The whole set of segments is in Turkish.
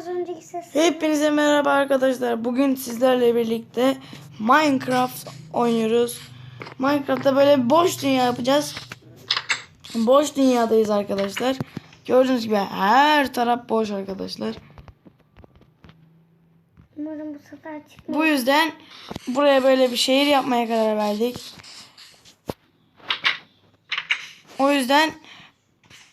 az önceki ses. Hepinize merhaba arkadaşlar. Bugün sizlerle birlikte Minecraft oynuyoruz. Minecraft'ta böyle boş dünya yapacağız. Boş dünyadayız arkadaşlar. Gördüğünüz gibi her taraf boş arkadaşlar. Umarım bu sefer çıkmaz. Bu yüzden buraya böyle bir şehir yapmaya karar verdik. O yüzden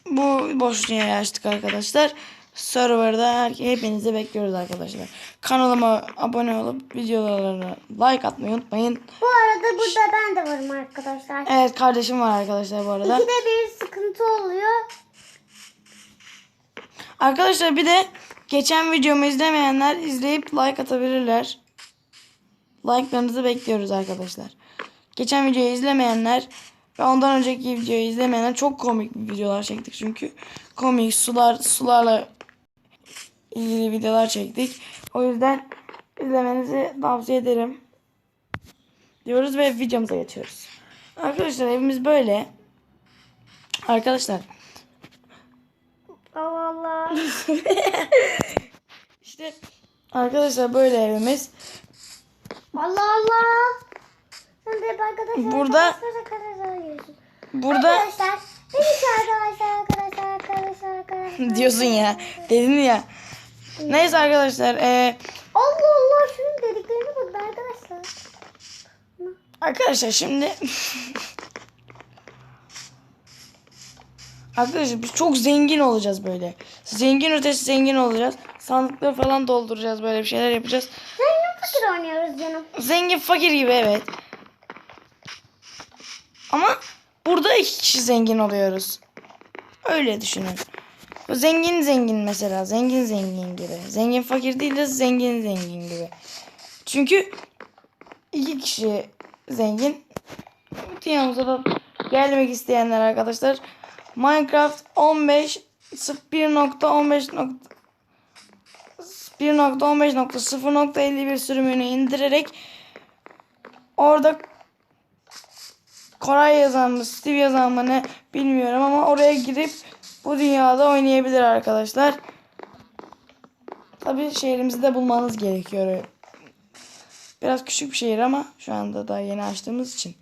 bu boş dünyayı açtık arkadaşlar. Serverda hepinizi bekliyoruz arkadaşlar. Kanalıma abone olup videolarına like atmayı unutmayın. Bu arada burada ben de varım arkadaşlar. Evet kardeşim var arkadaşlar bu arada. İkide bir sıkıntı oluyor. Arkadaşlar bir de geçen videomu izlemeyenler izleyip like atabilirler. Like'larınızı bekliyoruz arkadaşlar. Geçen videoyu izlemeyenler ve ondan önceki videoyu izlemeyenler çok komik videolar çektik çünkü. Komik sular sularla ilgili videolar çektik. O yüzden izlemenizi tavsiye ederim. Diyoruz ve videomuza geçiyoruz. Arkadaşlar evimiz böyle. Arkadaşlar Allah Allah. İşte arkadaşlar böyle evimiz. Allah Allah. Sen de arkadaşlar. Burada- Arkadaşlar. Burada Arkadaşlar. Arkadaşlar arkadaşlar arkadaşlar arkadaşlar. diyorsun ya. Dedin ya. Neyse arkadaşlar. eee, Allah Allah şunun dediklerine bak arkadaşlar. arkadaşlar şimdi Arkadaşlar biz çok zengin olacağız böyle. Zengin ötesi zengin olacağız. Sandıkları falan dolduracağız böyle bir şeyler yapacağız. Zengin fakir oynuyoruz canım. Zengin fakir gibi evet. Ama burada iki kişi zengin oluyoruz. Öyle düşünün. Bu Zengin zengin mesela. Zengin zengin gibi. Zengin fakir değil de zengin zengin gibi. Çünkü iki kişi zengin. Dünyamıza da gelmek isteyenler arkadaşlar. Minecraft 15 1.15 1.15.0.51 sürümünü indirerek orada Koray yazan mı, Steve yazan mı ne bilmiyorum ama oraya girip bu dünyada oynayabilir arkadaşlar. Tabi şehrimizi de bulmanız gerekiyor. Biraz küçük bir şehir ama şu anda da yeni açtığımız için.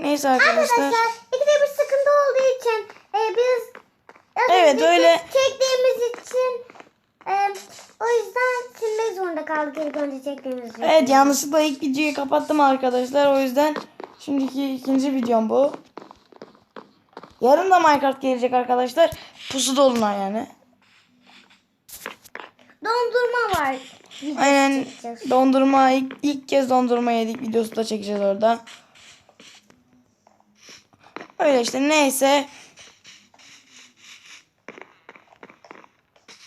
Neyse arkadaşlar. Arkadaşlar bir sıkıntı olduğu için e, biz Evet, video öyle. çektiğimiz için e, o yüzden silmek zorunda kaldık ilk önce çektiğimiz videoyu. Evet yanlışlıkla ilk videoyu kapattım arkadaşlar. O yüzden şimdiki ikinci videom bu. Yarın da Minecraft gelecek arkadaşlar. Pusuda olun yani. Dondurma var. videosu Aynen çekeceğiz. dondurma ilk, ilk kez dondurma yedik videosu da çekeceğiz orada. Öyle işte neyse.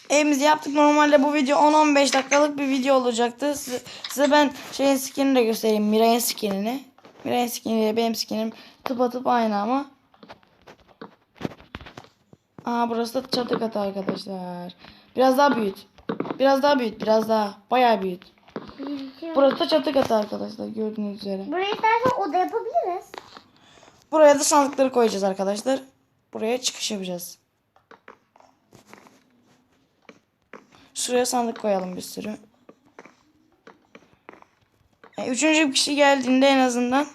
Evimizi yaptık. Normalde bu video 10-15 dakikalık bir video olacaktı. Size, size ben şeyin skinini de göstereyim. Miray'ın skinini. Miray'ın skiniyle benim skinim tıpatıp aynı ama. Aa burası da çatı katı arkadaşlar. Biraz daha büyüt. Biraz daha büyüt. Biraz daha. Bayağı büyüt. Burası da çatı katı arkadaşlar gördüğünüz üzere. Buraya istersen oda yapabiliriz. Buraya da sandıkları koyacağız arkadaşlar. Buraya çıkış yapacağız. Şuraya sandık koyalım bir sürü. E, Üçüncü bir kişi geldiğinde en azından.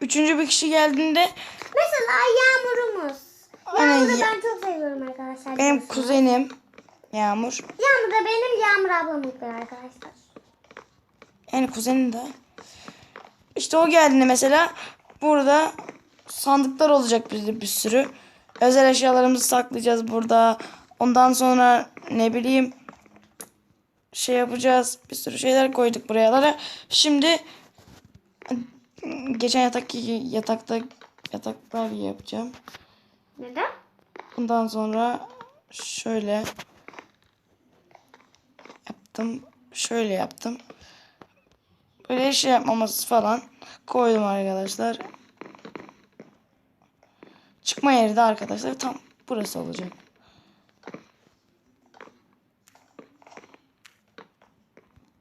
Üçüncü bir kişi geldiğinde Mesela yağmurumuz. Aynen, Yağmuru ya- ben çok seviyorum arkadaşlar. benim biliyorsunuz. kuzenim Yağmur. Yağmur da benim Yağmur ablamlıklar arkadaşlar. Yani kuzenim de. İşte o geldiğinde mesela burada sandıklar olacak bizde bir sürü. Özel eşyalarımızı saklayacağız burada. Ondan sonra ne bileyim şey yapacağız. Bir sürü şeyler koyduk buralara. Şimdi geçen yatak yatakta yataklar yapacağım. Neden? Bundan sonra şöyle yaptım. Şöyle yaptım. Böyle şey yapmaması falan koydum arkadaşlar. Çıkma yeri de arkadaşlar tam burası olacak.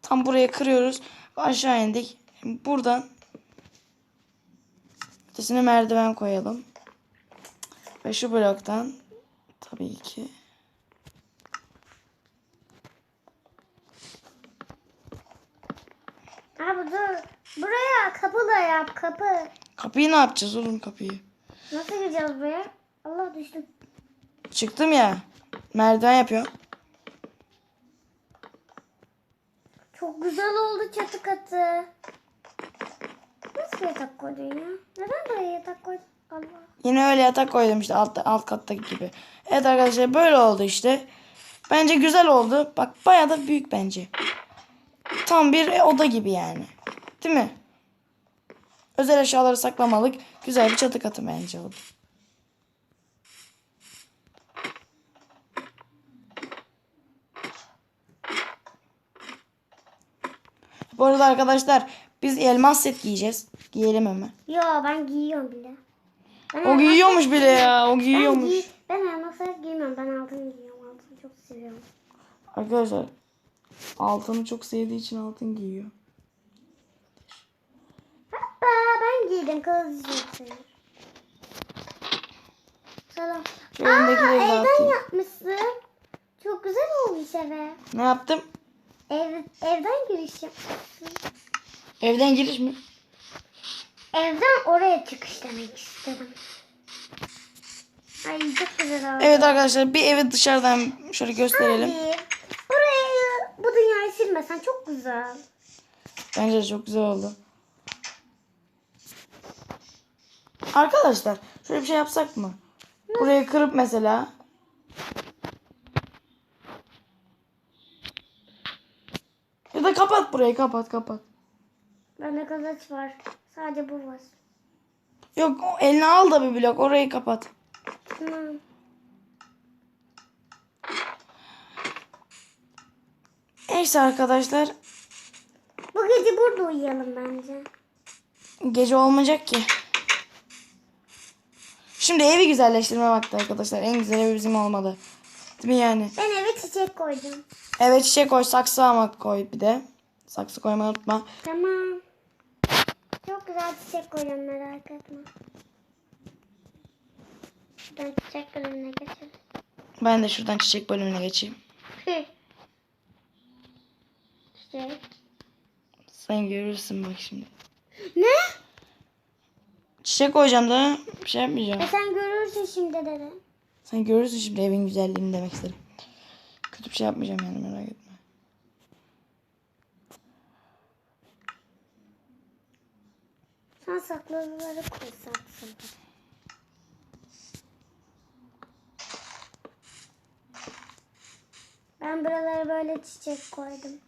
Tam buraya kırıyoruz. Aşağı indik. Buradan ötesine merdiven koyalım. Ve şu bloktan tabii ki Abi dur. Buraya kapı da yap kapı. kapıyı ne yapacağız oğlum kapıyı? Nasıl gireceğiz buraya? Allah düştüm. Çıktım ya. Merdiven yapıyor. Çok güzel oldu çatı katı. Nasıl yatak koydun ya? Neden buraya yatak koydun? Allah. Yine öyle yatak koydum işte alt, alt kattaki gibi. Evet arkadaşlar böyle oldu işte. Bence güzel oldu. Bak bayağı da büyük bence. Tam bir oda gibi yani. Değil mi? Özel eşyaları saklamalık güzel bir çatı katı bence oldu. Bu arada arkadaşlar biz elmas set giyeceğiz. Giyelim hemen. Yo ben giyiyorum bile. Ben O giyiyormuş bile ya. O Ben, giyiyormuş. giy ben elmas set giymiyorum. Ben altın giyiyorum. Altını çok seviyorum. Arkadaşlar altını çok sevdiği için altın giyiyor. Hatta ben giydim. Kız seviyorum. Selam. Şu öndekileri Aa, evden dağıtayım. yapmışsın. Çok güzel olmuş eve. Ne yaptım? Ev, evden giriş yapmışsın. Evden giriş mi? Evden oraya çıkış demek istedim. Ay çok güzel oldu. Evet arkadaşlar bir evi dışarıdan şöyle gösterelim. Abi, burayı bu dünyayı silmesen çok güzel. Bence de çok güzel oldu. Arkadaşlar şöyle bir şey yapsak mı? Burayı kırıp mesela ya da kapat burayı kapat kapat. Bende kılıç var. Sadece bu var. Yok eline al da bir blok orayı kapat. Tamam. Neyse arkadaşlar Bu gece burada uyuyalım bence. Gece olmayacak ki. Şimdi evi güzelleştirme vakti arkadaşlar. En güzel evi bizim olmalı. Değil mi yani? Ben eve çiçek koydum. Evet çiçek koy, saksı ama koy bir de. Saksı koymayı unutma. Tamam. Güzel çiçek koyuyorum merak etme. Ben çiçek bölümüne geçelim. Ben de şuradan çiçek bölümüne geçeyim. çiçek. Sen görürsün bak şimdi. Ne? Çiçek koyacağım da bir şey yapmayacağım. E sen görürsün şimdi dedi. Sen görürsün şimdi evin güzelliğini demek istedim. Kötü bir şey yapmayacağım yani merak etme. Sen sakladıları koy saksın. Ben buralara böyle çiçek koydum.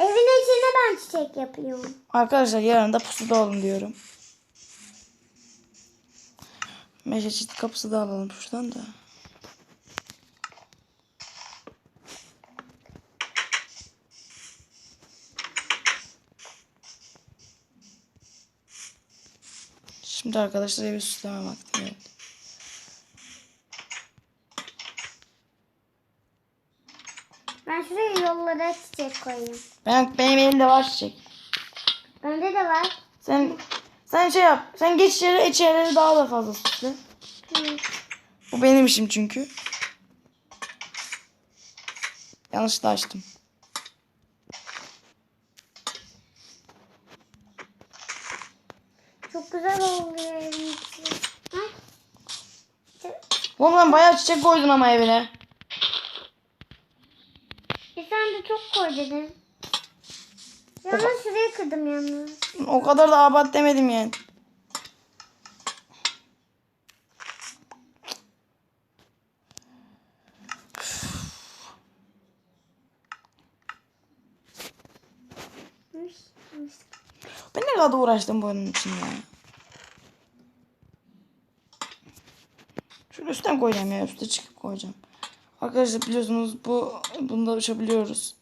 Evin içine ben çiçek yapıyorum. Arkadaşlar yarın da pusuda olun diyorum. Meşe çit kapısı da alalım şuradan da. Şimdi arkadaşlar evi süsleme vakti geldi. Ben şuraya yollara çiçek koyayım. Ben, benim elimde var çiçek. Bende de var. Sen sen şey yap. Sen geç içeri içerileri daha da fazla süsle. Hı. Bu benim işim çünkü. Yanlışlıkla açtım. Çok güzel oluyor evin içi. Ay. Çi- Oğlum lan bayağı çiçek koydun ama evine. E sen de çok koy dedin. Yalnız şuraya kırdım yalnız. O kadar da abat demedim yani. Ben ne kadar uğraştım bunun için ya. Şunu üstten koyacağım ya. Üste çıkıp koyacağım. Arkadaşlar biliyorsunuz bu bunda uçabiliyoruz.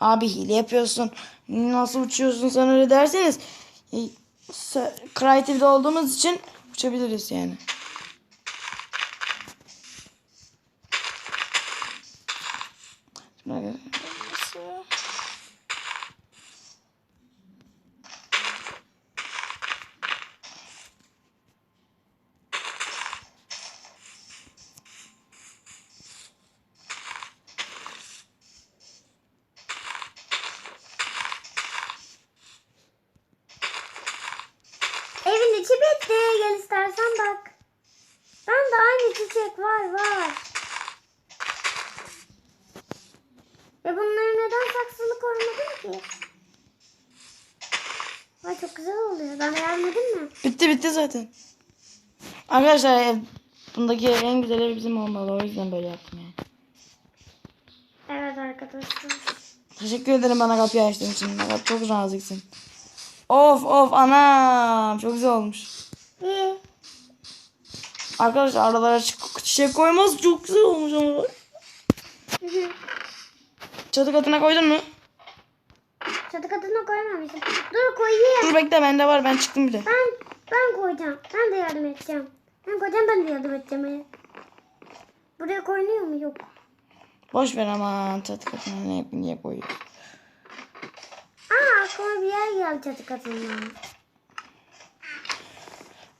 Abi hile yapıyorsun. Nasıl uçuyorsun sen öyle derseniz. e, Creative'de olduğumuz için uçabiliriz yani. Evin içi bitti. Gel istersen bak. Ben de çiçek var var. Ve bunları neden saksılı koymadın ki? Ay çok güzel oluyor. Ben beğenmedim mi? Bitti bitti zaten. Arkadaşlar ev, bundaki en güzel ev bizim olmalı. O yüzden böyle yaptım yani. Evet arkadaşlar. Teşekkür ederim bana kapıyı açtığın için. Bak, Çok naziksin. Of of anam. Çok güzel olmuş. İyi. Arkadaşlar aralara çi- çiçek koymaz. Çok güzel olmuş ama. Çatı katına koydun mu? Çatı katına koymamışım. Dur koyayım. Dur bekle bende var. Ben çıktım bir de. Ben ben koyacağım. Ben de yardım edeceğim. Ben koyacağım ben de yardım edeceğim. Buraya koyuluyor mu? Yok. Boş ver ama çatı katına ne niye koyuyorsun? Aa aklıma bir yer geldi çatı katından.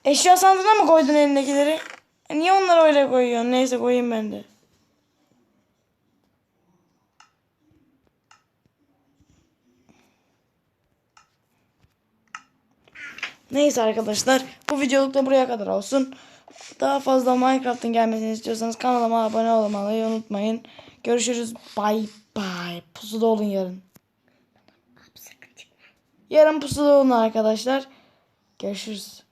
Eşya sandığına mı koydun elindekileri? E, niye onları öyle koyuyorsun? Neyse koyayım ben de. Neyse arkadaşlar bu videoluk da buraya kadar olsun. Daha fazla Minecraft'ın gelmesini istiyorsanız kanalıma abone olmayı unutmayın. Görüşürüz. Bay bay. Pusuda olun yarın. Yarın pusuda olun arkadaşlar. Görüşürüz.